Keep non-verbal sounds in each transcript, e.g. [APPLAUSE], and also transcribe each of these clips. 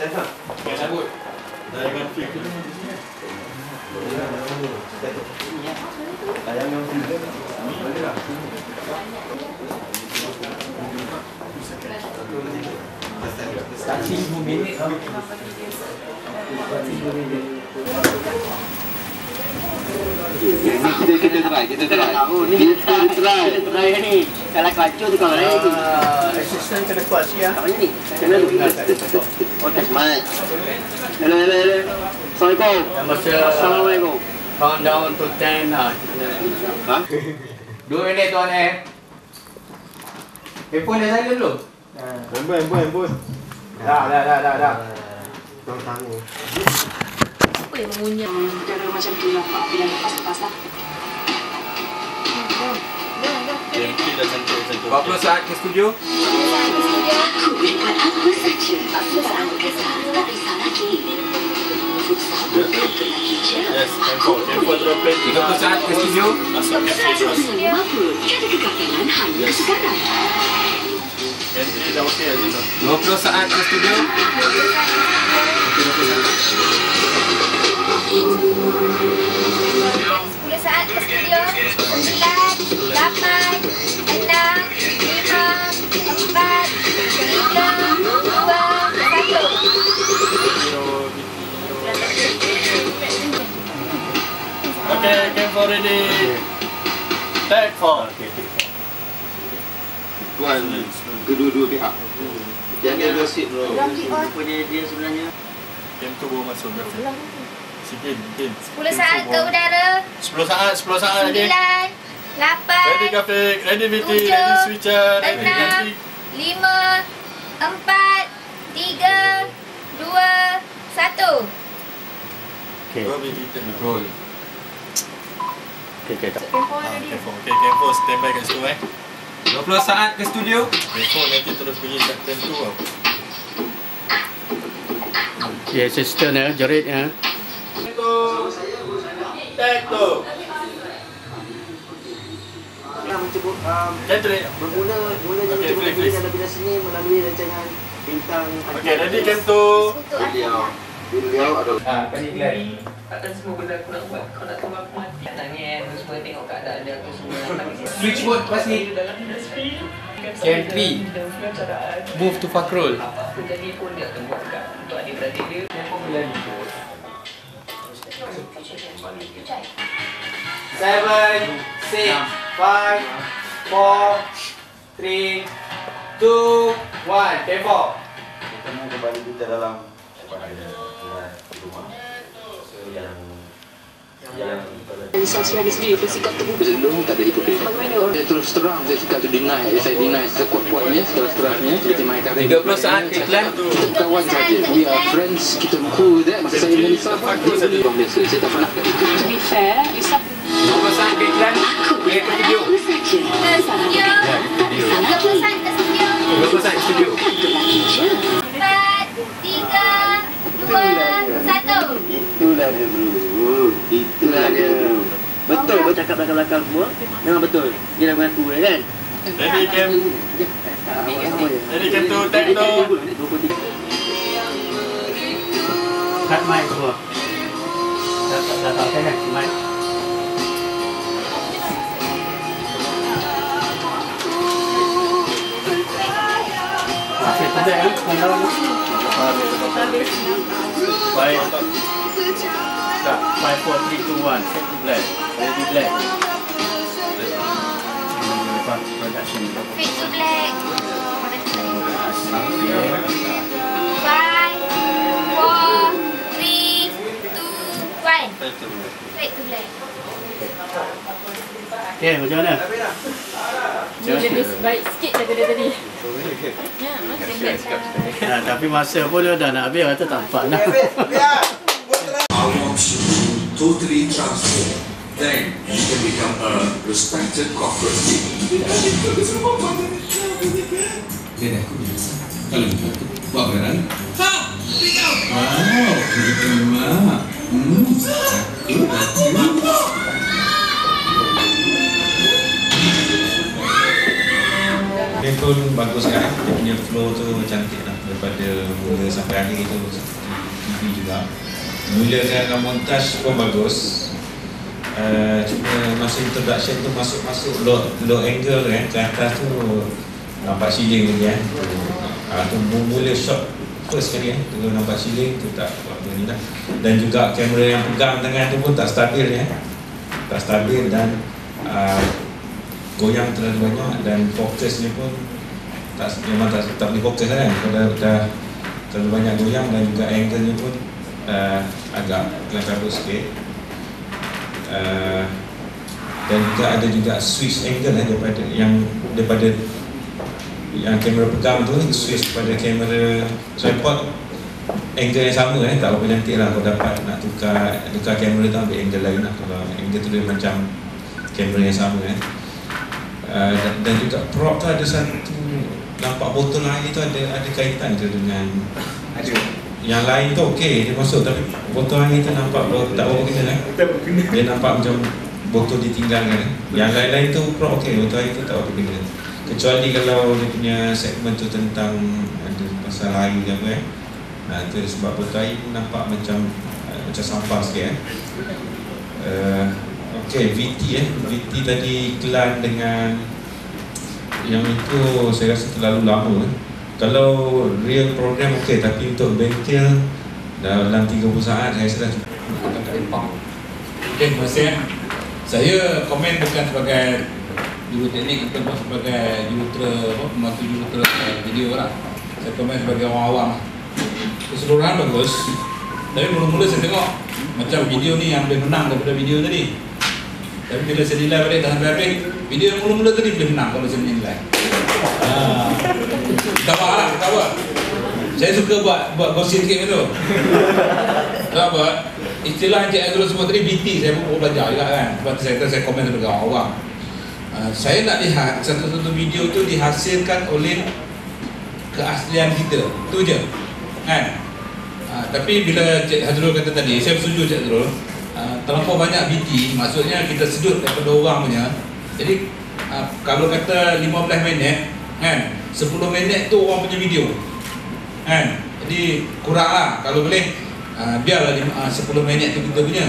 Okay, sambut. Dah dengan feel. Kasih 10 minit tau. Kita kita try, kita try. Kita try. Kita try ni. Kalau kacau tu kau lain. Ah, Assistant kena kuat sikit Kat lah. mana ni? Kena tu. Tak smart. Hello, hello, hello. Assalamualaikum. Dah Assalamualaikum. countdown to 10 lah. Ha? [LAUGHS] Dua minit tuan eh. Handphone dah silent belum? Handphone, handphone, handphone. Dah, dah, dah, dah, dah. Apa yang mengunyah? Cara macam tu lah Pak Bila lepas-lepas lah Gameplay dah cantik macam tu. 40 saat ke studio. Aku buat apa saja besar Tak lagi Futsal bukan untuk lagi je Yes, handphone. Handphone terus play. 30 saat ke studio. Masuk terus. Dengan 50 Tiada kegagalan hanya sekarang Gameplay dah okey lah Zina. 20 saat ke studio. Sepuluh saat ke studio. Sembilan, lapan, enam, lima, empat, tiga, dua, satu. Okay, game for ready. Take four. Tuan kedua-dua pihak. Jangan agresif bro. Apa dia dia sebenarnya? Game tu baru masuk. Sikit, game. Sepuluh saat ke udara. 10 saat, 10 saat lagi. Sembilan, lapan, Ready grafik, ready VT, Tujuh, ready switcher, ready enam, grafik. lima, empat, tiga, dua, satu. Okay. Roll. Okay, okay. Ah. Okay, game four stand by kat situ eh. 20 saat ke studio. Four nanti terus pergi kat turn tu tau. Okay, assistant ya, jerit ya. Take tu. Nak mencuba um, jadi Okey, cuba please, berdiri please. dalam bidang seni melalui rancangan bintang Okay, ready game tu. Untuk Beliau. Beliau adalah Ah, kali Glenn. Takkan semua benda aku nak buat Kau nak tunggu aku mati Tangan tu semua tengok keadaan dia Aku semua pasti. Dalam industri Can be. Pengacaraan Move to Fakrul. Apa jadi pun dia akan buat Untuk adik-beradik dia Dia pun boleh Seven, six, five, four, three, two, one. Four. Kita kembali kita dalam rumah. Yang yang selagi sendiri bersikap terbuka Sebelum tak ada. Bagaimana orang Saya terus terang saya cakap tu deny. Saya deny sekuat-kuatnya, sekeras-kerasnya seperti my karir. 30 saat iklan. Kita kawan saja. We are friends. Kita cool that. Masa saya dengan Lisa pun dia biasa. Saya tak pernah kata. To be fair Lisa 20 saat iklan. Aku 20 saat ke studio. Untuk lagi je Empat, tiga, dua, satu. Itulah dia bro. Itulah dia. Betul kau cakap belakang-belakang semua. Memang betul. Dia dah mengaku ya kan? Ready game. Ready game tu. Tu. Cut mic semua. Dah tak dah tak kan mic. Tak, five, four, three, two, one. Set to black. Ready black. Hmm, apa? Production. Fade to black. Two, one. Fade to black. Okay, macam mana? Dia lebih baik sikit daripada tadi. Ya, macam tu. Ha, tapi masa pun dah nak habis kata tak nampak [LAUGHS] nak. I want you to totally transform. Then you can become a respected corporate leader. Dan aku biasa. Kalau aku buat beran. Ha! Tinggal! Wow, begitu mak. Hmm, aku aku. Pun bagus kan. Dia punya flow tu cantik lah daripada mula sampai akhir tu. TV juga. Mula dengan montage pun bagus. Uh, cuma masa introduction tu masuk-masuk low, low angle kan ke atas tu nampak ceiling lagi kan uh, tu mula shot first kali kan tu nampak ceiling tu tak apa ni lah. Dan juga kamera yang pegang tangan tu pun tak stabil ya tak stabil dan uh, goyang terlalu banyak dan fokusnya pun tak memang tak, tak boleh fokus lah kan. Kalau dah, dah terlalu banyak goyang dan juga angle-nya pun uh, agak kelam kabut sikit. Uh, dan juga ada juga switch angle eh, daripada yang daripada yang kamera pegang tu switch pada kamera tripod angle yang sama eh tak apa cantik lah. Kalau dapat nak tukar tukar kamera tu ambil angle lain lah. Kalau angle tu dia macam kamera yang sama eh. Uh, dan, dan juga prop tu ada satu nampak botol air tu ada ada kaitan ke dengan Ada. yang lain tu okey dia masuk tapi botol air tu nampak botol, tak apa kena eh Tak berguna. dia nampak macam botol ditinggalkan eh. yang lain-lain tu prop okey botol air tu tak apa kena kecuali kalau dia punya segmen tu tentang ada pasal air ke apa eh Nah, itu sebab botol air pun nampak macam uh, macam sampah sikit eh. Uh, Okey, VT eh. VT tadi iklan dengan yang itu saya rasa terlalu lama eh. Kalau real program okey tapi untuk bengkel dalam 30 saat saya rasa dah cukup. Okey, terima kasih. eh. Saya komen bukan sebagai juru teknik sebagai jurutera pembantu jurutera video lah. Saya komen sebagai orang awam. Keseluruhan bagus. Tapi mula-mula saya tengok macam video ni yang lebih menang daripada video tadi. Tapi bila saya nilai balik dah sampai habis, video yang mula-mula tadi boleh menang kalau saya nilai. Ah. Ketawa lah, ketawa. Saya suka buat buat gosip sikit tu. Tak apa. Istilah Encik Azrul sebut tadi BT saya pun belajar juga kan. Sebab saya kata saya komen sebagai orang. Uh, saya nak lihat satu-satu video tu dihasilkan oleh keaslian kita. Tu je. Kan? Uh, tapi bila Cik Hazrul kata tadi, saya bersetuju Cik Hazrul. Uh, terlampau banyak BT, maksudnya kita sedut daripada orang punya. Jadi uh, kalau kata 15 minit, kan? 10 minit tu orang punya video. Kan? Jadi kurang lah kalau boleh uh, biarlah lima, uh, 10 minit tu kita punya.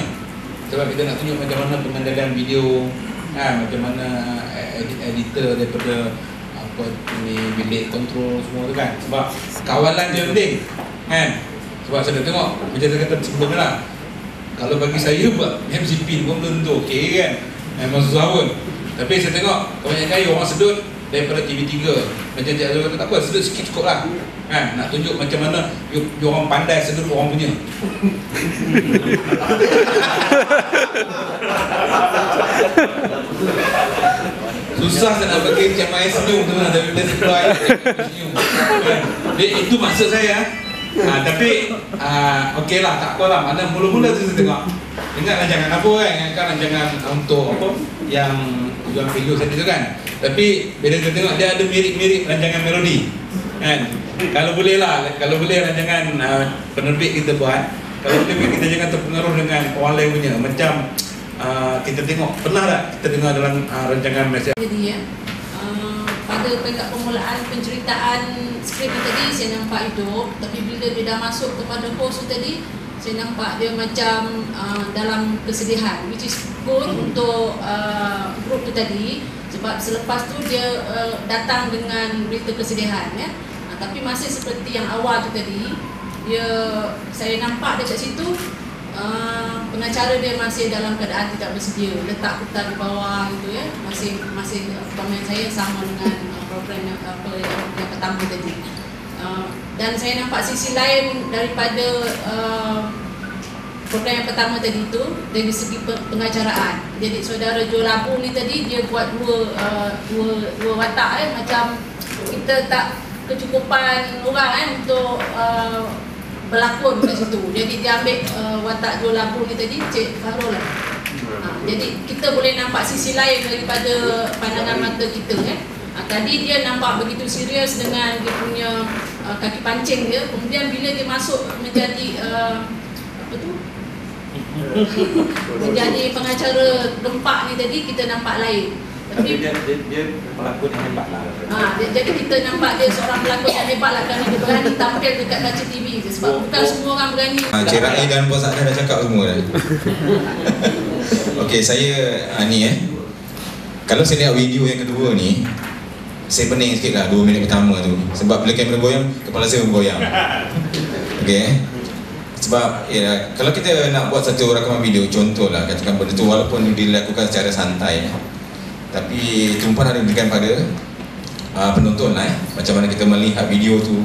Sebab kita nak tunjuk macam mana pengendalian video, kan? Macam mana uh, edit editor daripada apa ni bilik kontrol semua tu kan. Sebab kawalan dia penting. Kan? Sebab saya dah tengok macam saya kata sebelum ni lah. Kalau bagi saya buat MCP pun belum tentu okey kan. Memang susah pun. Tapi saya tengok kebanyakan orang sedut daripada TV3 Macam Cik Azul kata tak apa sedut sikit cukup lah kan? Nak tunjuk macam mana you orang pandai sedut orang punya [LAUGHS] Susah saya nak bagi macam main senyum tu lah bila saya keluar? Dia, Itu maksud saya ha, Tapi uh, okey lah tak apa lah. Mana mula-mula tu saya tengok. Ingat rancangan apa kan Ingatkan rancangan untuk apa Yang jual video saya tu kan? Tapi bila kita tengok dia ada mirip-mirip rancangan melodi Kan? Kalau boleh lah Kalau boleh rancangan uh, penerbit kita buat Kalau boleh kita jangan terpengaruh dengan orang lain punya. Macam uh, kita tengok Pernah tak kita dengar dalam uh, rancangan Malaysia Jadi ya, uh, pada peringkat permulaan penceritaan skrip tadi saya nampak hidup tapi bila dia dah masuk kepada host tu tadi saya nampak dia macam uh, dalam kesedihan which is good untuk uh, group tu tadi. Sebab selepas tu dia uh, datang dengan berita kesedihan ya. Uh, tapi masih seperti yang awal tu tadi dia saya nampak dekat situ uh, pengacara dia masih dalam keadaan tidak bersedia. Letak peta di bawah gitu ya. Masih masih komen saya sama dengan uh, program yang apa yang, yang pertama tadi. Uh, dan saya nampak sisi lain daripada uh, program yang pertama tadi tu dari segi pe- pengacaraan. Jadi saudara Jo Labu ni tadi dia buat dua uh, dua dua watak eh macam kita tak kecukupan orang eh untuk uh, berlakon kat situ. Jadi dia ambil uh, watak Jo Labu ni tadi Cik Fahrul lah. Ha, jadi kita boleh nampak sisi lain daripada pandangan mata kita eh. Ha, tadi dia nampak begitu serius dengan dia punya uh, kaki pancing dia. Kemudian bila dia masuk menjadi uh, apa tu? [LAUGHS] menjadi pengacara gempak ni tadi kita nampak lain. Tapi dia, dia, dia pelakon yang hebat lah Ha, dia- jadi kita nampak dia seorang pelakon yang hebat lah kerana dia berani tampil dekat kaca TV je sebab bukan semua orang berani. Ha, Cik Rai dan Bos Adnan dah cakap semua dah. [LAUGHS] Okey, saya ha, ni eh. Kalau saya lihat video yang kedua ni, saya pening sikit lah 2 minit pertama tu. Sebab bila kamera goyang, kepala saya pun goyang. Okey eh. Sebab ya, kalau kita nak buat satu rakaman video, contohlah katakan benda tu walaupun dilakukan secara santai eh, tapi tumpuan ada diberikan pada uh, penonton lah eh. Macam mana kita melihat video tu.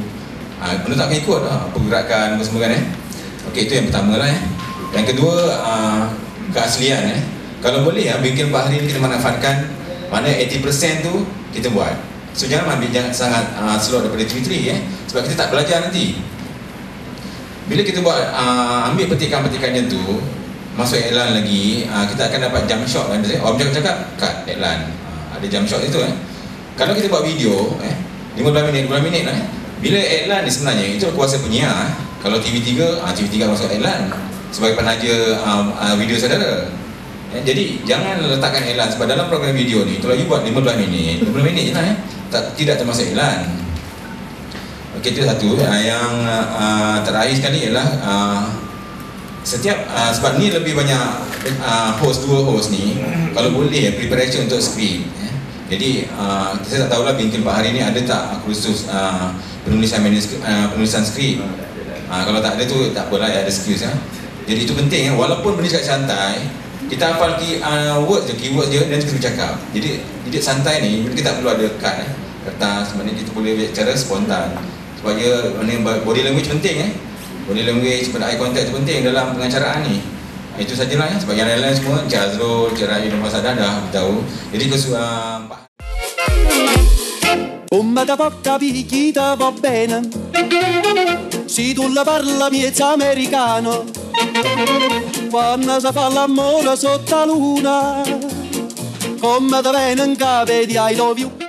Uh, Penonton akan ikut lah pergerakan apa semua kan eh. Okey itu yang pertama lah eh. Yang kedua uh, keaslian eh. Kalau boleh ya bikin Pak hari ni kita manfaatkan Mana 80% tu kita buat. So jangan ambil jangan sangat uh, slow daripada TV3 eh. Sebab kita tak belajar nanti. Bila kita buat uh, ambil petikan-petikannya tu masuk iklan lagi uh, kita akan dapat jump shot kan? Orang cakap cakap? Cut iklan uh, ada jump shot itu eh. Kalau kita buat video eh 15 minit 15 minit lah eh. Bila iklan ni sebenarnya itu kuasa penyiar eh. kalau TV3 uh, TV3 masuk iklan sebagai penaja um, uh, video saudara. Eh, jadi jangan letakkan iklan sebab dalam program video ni kalau you buat 15 minit 15 minit je lah eh. Tak, tidak termasuk iklan Okey itu satu. Uh, yang uh, terakhir sekali ialah uh, setiap uh, sebab ni lebih banyak uh, host dua host ni kalau boleh preparation untuk skrip eh. jadi uh, saya tak tahulah bingkil Pak hari ni ada tak kursus uh, penulisan uh, penulisan skrip uh, kalau tak ada tu tak apalah ya, ada skills ya. jadi itu penting ya. walaupun benda cakap santai kita hafal key, uh, word je, keyword je dan kita bercakap jadi jadi santai ni kita tak perlu ada kad eh. kertas mana kita boleh cara spontan supaya mana body language penting eh body language pada eye contact tu penting dalam pengacaraan ni. Itu sajalah ya sebab yang lain-lain semua Encik Azrul, Encik Rahim dan Mas Adan dah beritahu. Jadi kesukaan Pak. Come da picchita va bene tu la parla americano. Quando si fa l'amore sotto la luna Come da you